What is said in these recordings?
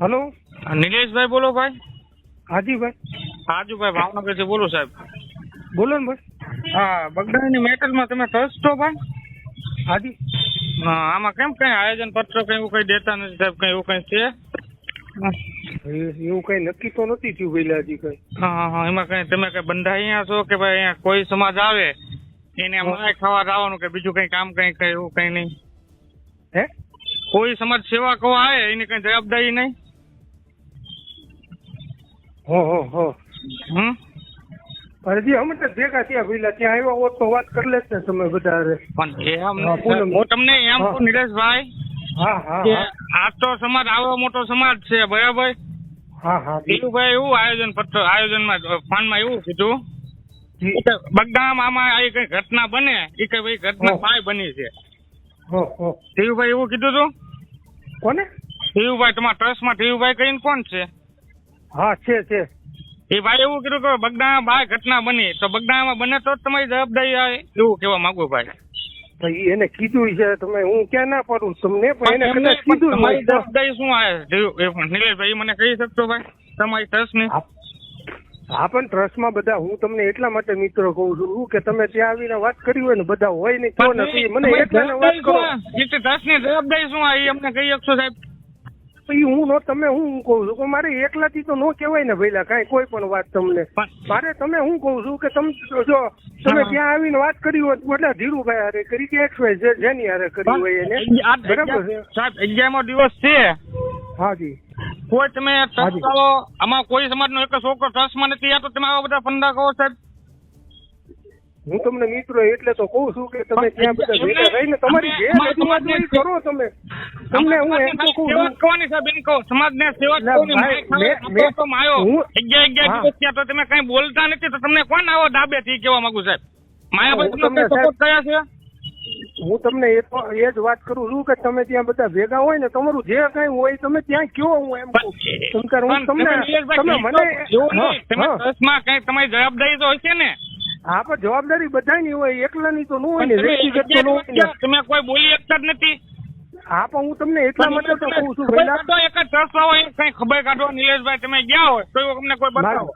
Hello? નિલેશભાઈ બોલો ભાઈ. હાજી ભાઈ હાજુભાઈ ભાવનગરથી બોલો સાહેબ. બોલો ને ભાઈ. હા બગડાની મેટરમાં તમે ટ્રસ્ટ છો ભાઈ? હાજી. આમાં કેમ કઈ આયોજન પત્ર કઈ એવું કઈ દેતા નથી સાહેબ કઈ એવું કઈ છે? એવું કઈ નક્કી તો નથી થયું પેલા હજી કઈ. હા હા એમાં કઈ તમે કઈ બંધાઈ છો કે ભાઈ અહીંયા કોઈ સમાજ આવે એને માય ખાવા જવાનું કે બીજું કઈ કામ કઈ કઈ એવું કઈ નહીં? હે? કોઈ સમાજ સેવા કહો આવે એની કઈ જવાબદારી નહીં? હો હો હો. હમ? હજી અમે ભેગા થયા પેલા ત્યાં આવ્યા હોત તો વાત કરી લેત ને તમે બધા પણ એમ હું તમને એમ કહું નિલેશભાઈ હા હા આ તો સમાજ આવો મોટો સમાજ છે બરાબર? હા હા. એવું આયોજન પત્ર આયોજનમાં માં એવું કીધું બગદામ આમાં આવી કઈ ઘટના બને એ કઈ ભાઈ ઘટના. ભાઈ બની છે. હો એવું કીધું હતું કોને? દેવુભાઈ તમારા ટ્રસ્ટમાં દેવુભાઈ કહીને કોણ છે? હા છે છે. એ ભાઈ એવું કીધું કે બગડામાં બાય ઘટના બની. તો બગડામાં બને તો તમારી જવાબદારી આવે એવું કેવા માંગુ ભાઈ. એને કીધું છે તમે હું ક્યાં ના પડું? તમને પણ એને કદાચ કીધું તમારી જવાબદારી શું આવે નિલેશભાઈ મને કહી શકશો ભાઈ? તમારી ટ્રસ્ટની હા. હા પણ ટ્રસ્ટમાં બધા હું તમને એટલા માટે મિત્રો કહું છું કે તમે ત્યાં આવીને વાત કરી હોય ને બધા હોય ને કહો નથી. મને એટલા વાત કરો. ટ્રસ્ટની જવાબદારી શું આવે એ અમને કહી શકશો સાહેબ? તો ઈ હું નો તમે હું કહું છું? કે મારે એકલાથી તો નો કહેવાય ને ભઈલા કાંઈ કોઈ પણ વાત તમને. મારે તમે હું કહું છું કે તમે જો તમે. ત્યાં આવીને વાત કરી હોય એટલે ધીરુભાઈ હારે કરી કે એક્સ વાય જેની હારે કરી હોય એને. બરાબર છે? સાહેબ અગિયારમો દિવસ છે. હાજી. કોઈ તમે. આમાં કોઈ સમાજનો એક છોકરો ટ્રસ્ટમાં નથી આ તો તમે આવા બધા ફંડા કહો સાહેબ. હું તમને મિત્રો એટલે તો કહું છું કે તમે ત્યાં બધા ભેગા રહીને તમારી સમાજને- કરો તમે. તમને હું એમ તો કહું સેવા કરવાની સાહેબ એમ કહું સમાજને સેવા કરવાની મેં- તો માયો. અગિયાર અગિયાર. દિવસ થયા તો તમે કઈ બોલતા નથી તો તમને કોણ આવો ડાબે થી કેવા માંગુ સાહેબ? માયાભાઈ તમને સપોર્ટ કયા છે? હું તમને એ તો- એ જ વાત કરું છું કે તમે ત્યાં બધા ભેગા હોય ને તમારું જે કઈ હોય તમે ત્યાં કયો હું એમ કહું. તમને તમે મને તમારી જવાબદારી તો હશે ને? હા પણ જવાબદારી બધાની હોય એકલાની તો ન હોય ને વ્યક્તિગત તો ન હોય ને. તમે કોઈ બોલી શકતા જ નથી. હા પણ હું તમને એટલા માટે તો કહું છું ભાઈ તો એક જ ટ્રસ્ટ હોય કઈ ખબર કાઢો નિલેશભાઈ તમે ગયા હોય તો અમને કોઈ બતાવો.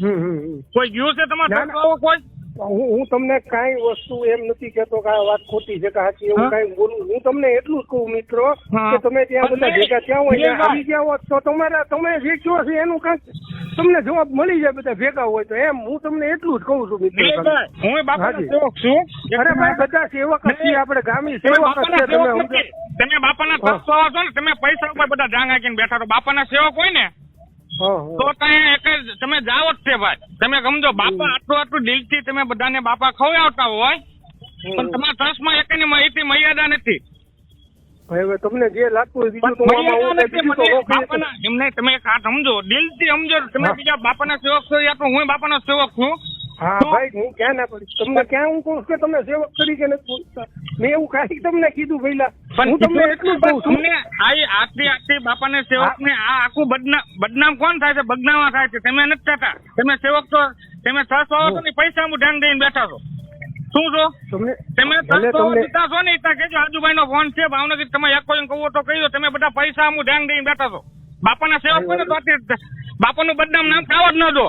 હમ. કોઈ ગયું છે તમારે બતાવો કોઈ? હું હું તમને કાંઈ વસ્તુ એમ નથી કેતો કે આ વાત ખોટી છે કે સાચી એવું? કાંઈ બોલું. હું તમને એટલું જ કહું મિત્રો કે તમે ત્યાં બધા ભેગા ત્યાં હોય આવી ગયા હોત તો તમારા તમે જે કહો છે એનું કાંઈક તમને જવાબ મળી જાય બધા ભેગા હોય તો. એમ હું તમને એટલું જ કહું છું મિત્રો હું બાપાનો સેવક છું. અરે ભાઈ બધા સેવક છીએ આપણે ગામી સેવક છે તમે. તમે બાપાના. આવો છો ને તમે પૈસા ઉપર બધા જાંગ આકીને બેઠા છો. બાપાના સેવક હોય ને તો તમે ત્યાં એક જ તમે જાઓ જ છે ભાઈ. તમે સમજો બાપા આટલું આટલું દિલથી તમે બધાને બાપા ખવડાવતા હોય પણ તમારા ટ્રસ્ટમાં એકની માહિતી મર્યાદા નથી. હવે તમને જે લાગતું એમને તમે એક સમજો સમજો તમે બીજા બાપાના સેવક છો યા તો હું બાપાનો સેવક છું? હા ભાઈ હું ક્યાં ના પડી તમને ક્યાં હું કહું છું કે તમે સેવક તરીકે નથી બોલતા? મેં એવું કાંઈ તમને કીધું પહેલા. હું તમને એટલું કહું છું. તમને આ આટલી આટલી બાપાને સેવક ને આ આખું બદનામ બદનામ કોણ થાય છે? બદનામા થાય છે. તમે નથી થતા તમે સેવક તો તમે છ સો છો ને પૈસા હું ધ્યાન દઈને બેઠા છો. શું છો? તમે તમે જીતા છો ને ત્યાં કેજો આજુભાઈ નો ફોન છે ભાવનગર તમે એક કોઈ કહો તો કહી દો તમે બધા પૈસા હું ધ્યાન દઈને બેઠા છો. બાપાના સેવક હોય ને તો બાપાનું બદનામ નામ ખાવા જ ન દો.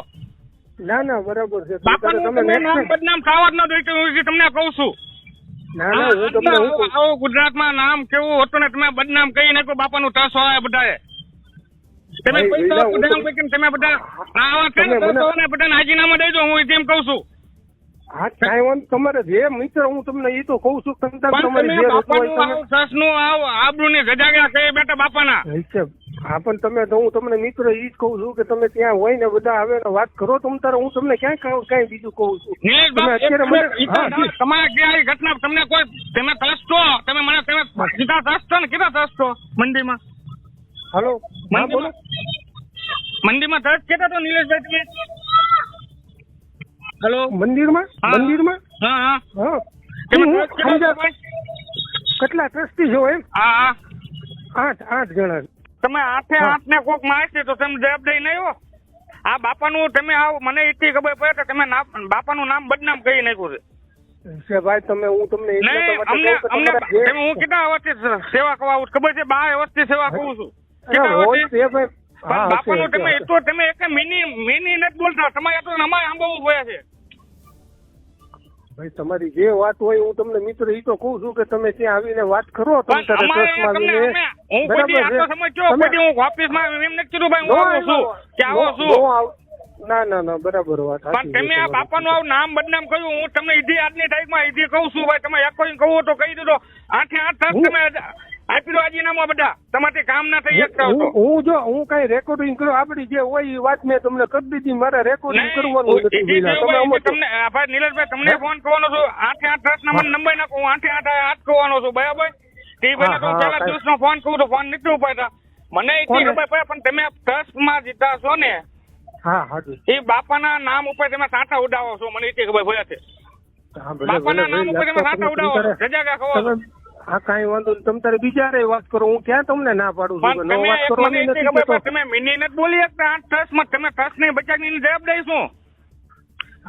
ના ના બરાબર છે. બાપાનું નામ બદનામ ખાવા જ ન દો એટલે હું તમને કહું છું. ગુજરાતમાં નામ કેવું હતું ને તમે બદનામ કહી નાખો બાપાનું ટસ હોય બધાએ. તમે પૈસા બદનામ તમે બધા આવા બધાને હાજીનામા દેજો હું તેમ કહું છું. હા કાંઈ વાંધો તમારે જે મિત્ર હું તમને એ તો કહું છું તમતાર તમારી જે રજૂઆત બાપાનું તમે આવું ટ્રસ્ટનું આવું આબરૂની ગજાગ્યા કહી બેટા બાપાના. હા પણ તમે તો હું તમને મિત્ર એ જ કહું છું કે તમે ત્યાં હોય ને બધા આવે ને વાત કરો તમ તારે. હું તમને ક્યાં કહું કાંઈ બીજું કહું છું. તમારે ક્યાં ઘટના? તમને કોઈ તમે છો? તમે મને તમે ટ્રસ્ટ છો ને? ટ્રસ્ટ છો? મંદિરમાં? હાલો મંદિરમાં ટ્રસ્ટ કેટલા તો નિલેશભાઈ તમે? હેલો? મંદિરમાં. મંદિરમાં? હા હા. કેટલા ટ્રસ્ટી છો એમ? હા આઠ આઠ જણા. તમે આઠે આઠ ને કોક મારશે તો તમે જવાબદારી નહીં હો આ બાપાનું તમે આવો મને એટલી ખબર પડે કે તમે બાપાનું નામ બદનામ કરી નાખ્યું છે. ભાઈ તમે હું તમને અમને અમને હું કેટલા વર્ષથી સેવા કરવા? ખબર છે? બાર વર્ષથી સેવા કરું છું. બાપાનું તમે એટલું તમે એક મિની મિની નથી બોલતા. તમારે તો અમારે સાંભળવું પડે છે. ભાઈ તમારી જે વાત હોય હું તમને મિત્ર એ તો કહું છું કે તમે ત્યાં આવીને વાત કરો તમે નો નો- નો. બરાબર વાત પણ તમે આ. બાપાનું આવું નામ બદનામ કર્યું હું તમને ઈધી આજની તારીખમાં ઈધી કહું છું ભાઈ તમે એક કોઈ કહું તો કહી દીધો. આઠે આઠ તમે આપી દો રાજીનામા બધા. તમારે કામ ના થઈ શકતા હું જો હું કઈ રેકોર્ડિંગ કરું આપડી જે હોય એ વાત મેં તમને કરી દીધી મારે રેકોર્ડિંગ કરવાનું નથી ભાઈ, જ- તમને ભાઈ ફોન કરવાનો છું. આઠે આઠ આઠ ના મને નંબર નાખો હું આઠે આઠ આઠ કરવાનો છું બરાબર? તે હા, પેલા કાંઈ- દિવસનો ફોન કહું તો ફોન નથી ઉપાડતા મને? ખબર પણ તમે ટ્રસ્ટમાં જીતા છો ને હા હા એ બાપાના નામ ઉપર તમે સાંઠા ઉડાવો છો મને એ ખબર ભયા છે. બાપાના નામ ઉપર તમે સાંઠા ઉડાવો રજા તમે- હા કઈ વાંધો નહીં. તમે તારે બીજા રે વાત કરો. હું ક્યાં તમને ના પાડું છું? નો તમે વાત કરવાની નથી ખબર તમે મિની નથી બોલી શકતા. આ ટ્રસ્ટમાં તમે ટ્રસ્ટની બચાવની જવાબદારી શું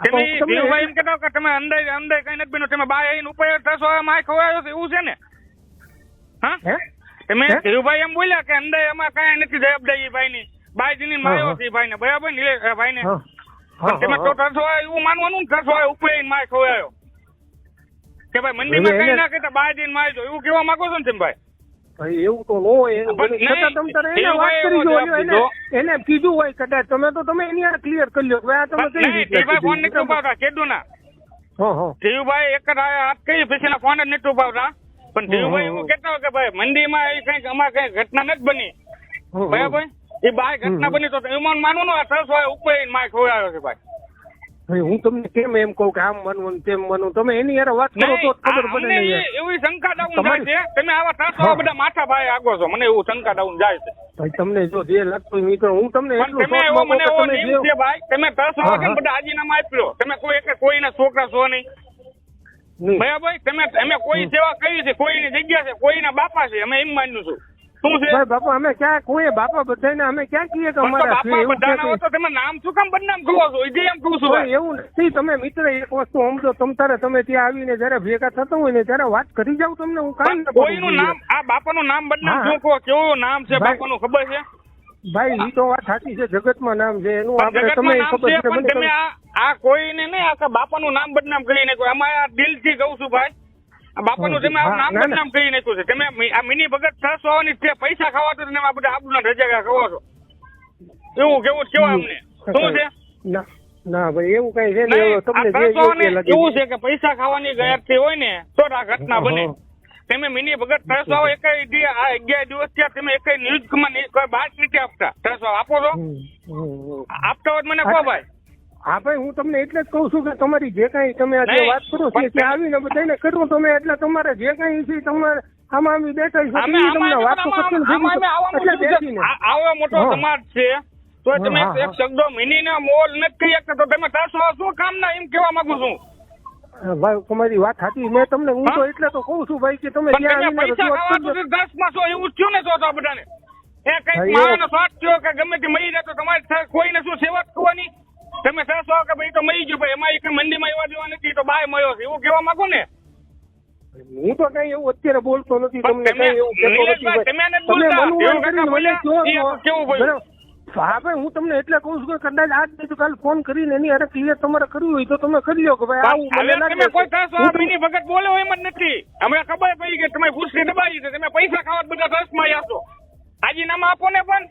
તમે ધીરુભાઈ એમ કહેતા કે તમે અંદર અંદર કઈ નથી બન્યું. તમે બહાર આવીને ઉપર ટ્રસ્ટ વાળા માં ખવાયો છે એવું છે ને? હા? તમે? ધીરુભાઈ એમ બોલ્યા કે અંદર એમાં કઈ નથી જવાબદારી ભાઈની. ભાઈ ની હા, માર્યો. છે ભાઈને. બરાબર નીલેશ ભાઈ ને તમે તો. ટ્રસ્ટ વાળા એવું માનવાનું ને? ટ્રસ્ટ વાળા ઉપર માર ખવડાવ્યો કે ભાઈ મંદિરમાં કઈ ના કહેતા બાર દિનમાં આવી એવું કેવા માંગો છો ને ભાઈ ભાઈ એવું તો લો એને એવું વાત હોય કરી જો. એને કીધું હોય કદાચ તમે તો તમે એની ક્લિયર કરી લો ભાઈ આ તમે કઈ રીતે ફોન? નથી ઉપાડતા કીધું ના ધીરુભાઈ એક જ આ હાથ કરી પછી ફોન જ નથી પણ ધીરુભાઈ. એવું હોય કે ભાઈ મંદિરમાં એ કંઈક અમારે કઈ ઘટના નથી બની. બરાબર? એ બાય ઘટના બની તો એમાં માનવું આ ટ્રસ્ટ હોય ઉપર આવીને માર ખવડાવ્યો છે ભાઈ. હું તમને કેમ એમ કહું કે આમ માનવું તેમ માનવું તમે એની યાર વાત કરો તો ખબર પડે ને એવી શંકા ડાઉન જાય છે. તમે આવા ટ્રસ્ટ બધા માથા ભાઈ આગો છો. મને એવું શંકા ડાઉન જાય છે. ભાઈ તમને જો જે લાગતું મિત્રો હું તમને એટલું તમે એવો મને કે એવો નિયમ છે ભાઈ. તમે કેમ હા. બધા આજીનામા આપ્યો. તમે કોઈ એક કોઈના છોકરા છો નહીં. ભાઈ તમે અમે કોઈ સેવા કરી છે કોઈની જગ્યા છે કોઈના બાપા છે અમે એમ માન્યું છું. શું છે? ભાઈ બાપા અમે ક્યાં કોઈ બાપા બધાને અમે ક્યાં કહીએ કે અમારા છે એવું બધાના હોય તમે નામ શું કામ બદનામ કરો છો? એ એમ કહું છું એવું નથી. તમે મિત્ર એક વસ્તુ સમજો તમ તારે તમે ત્યાં આવીને જયારે ભેગા થતા હોય ને ત્યારે વાત કરી જાવ તમને. હું કામ ના કોઈનું નામ આ બાપાનું નામ બદનામ શું કહો કેવું નામ છે. બાપાનું ખબર છે? ભાઈ એ તો વાત સાચી છે. જગતમાં નામ છે. એનું પણ આપણે તમે ખબર છે તમે આ કોઈને નહીં આખા બાપાનું નામ બદનામ કરી નાખ્યું અમારે આ દિલથી કહું છું ભાઈ બાપાનું તમે નામ. બદનામ કરી નાખ્યું છે. તમે આ મિની ભગત સરસ હોવાની છે પૈસા ખાવા તો તમે આ બધા આબરૂના રજાકા ખવો છો. એવું કેવું જ અમને? શું છે? ના ભાઈ એવું કઈ છે તમને એવું છે. કે પૈસા ખાવાની ગયારથી હોય ને તો આ ઘટના બને. તમે મિની ભગત આવો એક આ અગિયાર દિવસ થયા તમે એક ન્યૂઝમાં બહાર નથી આપતા. ટ્રસ્ટ આપો છો. આપતા હોય મને કહો ભાઈ હા ભાઈ હું તમને એટલે જ કહું છું કે તમારી જે કાંઈ તમે આજે વાત કરો છો પણ આવીને બધાને કરો તમે એટલે તમારે જે કાંઈ છે તમારે આમાં અમે બેઠા છે તમને વાત તો કરશે આવા એટલે બેસીને. આવો મોટો સમાજ છે તો તમે. એક શબ્દો મિની મોલ ન કહી શકતા તો તમે તાસો શું કામ ના એમ કેવા માંગુ છું ભાઈ તમારી વાત સાચી મેં તમને હું તો એટલે તો કહું છું ભાઈ કે તમે ત્યાં પૈસા ખાવા તો કરજો. દસમાં છો એવું થયું ને તો તો બધાને એ કઈ માણસ વાત થયો કે ગમે તે મરી જાય તો તમારે કોઈને શું સેવા કરવાની તમે કહેશો કે ભાઈ તો મરી ગયો ભાઈ એમાં એક મંદીમાં એવા જેવા નથી તો બાય મળ્યો છે. એવું કેવા માંગુ ને? હું તો કઈ એવું અત્યારે બોલતો નથી તમને કઈ એવું કેવું હા ભાઈ હું તમને એટલે કહું છું કે કદાચ આજ નહીં તો કાલ ફોન કરીને એની અરે ક્લિયર તમારે કરવું હોય તો તમે કરી લો કે ભાઈ આવું મને લાગે કોઈ ખાસ વાળા તમને- બોલ્યો એમ જ નથી. હમણાં ખબર પડી કે તમે ખુશી દબાવી છે તમે પૈસા ખાવા બધા દસમાં આવ્યા છો. આજી નામ આપો ને પણ.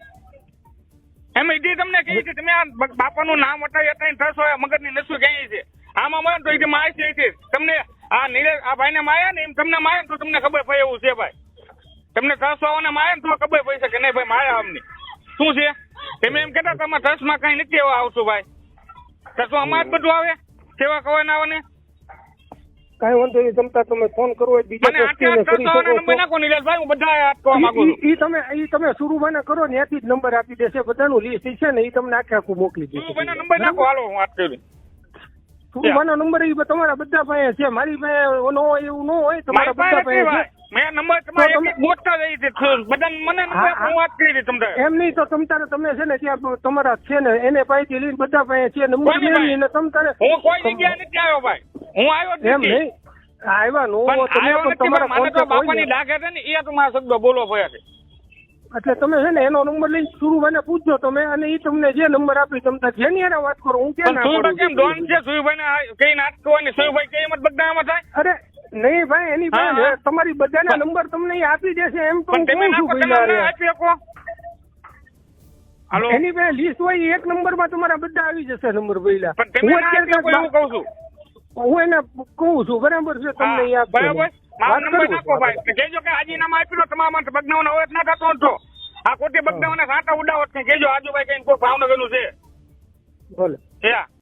એમ ઈડી તમને કહી છે તમે આ બાપાનું નામ હટાવી અટાઈ હોય, મગજની નસું કહી છે. આમાં મને તો ઈડી માય છે તમને આ નીરજ આ ભાઈને માયા ને એમ તમને માયા તો તમને ખબર પડે એવું છે ભાઈ. તમને ટ્રસ્ટ વાળાને માયા તો ખબર પડી શકે નહીં ભાઈ, માયા અમને. શું છે? તમે એમ કહેતા તમારા માં કઈ નથી એવા આવશું ભાઈ. ટ્રસ્ટમાં અમારે બધું આવે સેવા કવાના આવે ને? કાંઈ વાંધો નહીં જમતા તમે ફોન કરો બીજા કરી શકો. હું બધા માંગુ ઈ- તમે ઈ તમે સુરુભાઈ ને કરો ને ત્યાંથી જ નંબર આપી દેશે બધાનું લિસ્ટ છે ને એ તમને આખે આખું મોકલી દેશે. સુરુભાઈનો નંબર નાખો હાલો હું વાત કરું સુરુભાઈ નંબર ઈ તમારા બધા પાસે છે મારી પાસે નો એવું ન હોય તમારા બધા પાસે. મેં નંબર તમારે એક ગોતતા જઈ છે. બધા મને નંબર હા, વાત કરી હતી તમને. એમ નહીં તો તમ તારે છે ને ત્યાં તમારા છે ને એને પાસેથી લઈને બધા પાસે છે નંબર કોની પાસે? તમ તારે હું કોઈ જગ્યાએ નથી આવ્યો ભાઈ. હું આવ્યો એમ નહીં. આવ્યા નો તમે પણ તમારા મને તો બાપાની લાગે છે ને એ તમારા શબ્દો બોલો ભયા છે. એટલે તમે છે ને એનો નંબર લઈને સુરુભાઈને પૂછજો તમે અને એ તમને જે નંબર આપી તમને જેની એને વાત કરો હું ક્યાં પણ કેમ ડોન છે સુઈભાઈ કઈ નાટકો હોય ને સુઈભાઈ કઈ મત એમાં થાય? અરે નહીં ભાઈ એની પાસે તમારી બધાના નંબર તમને આપી દેશે એમ તો તમે છું આપી શકો હાલો. એની પાસે લિસ્ટ હોય એક નંબરમાં તમારા બધા આવી જશે નંબર પહેલા હું અત્યારે કહું છું. હું એને કહું છું બરાબર છે? તમને યાદ બરાબર. મારો નંબર નાખો ભાઈ. કહેજો કે હાજીનામા આપી દો તમારા બગનાઓનો અવાજ ના થતો હતો આ ખોટી બગનાઓના સાટા ઉડાવત ને કહેજો આજુભાઈ કઈ કોઈ ભાવનગરનું છે. ભલે.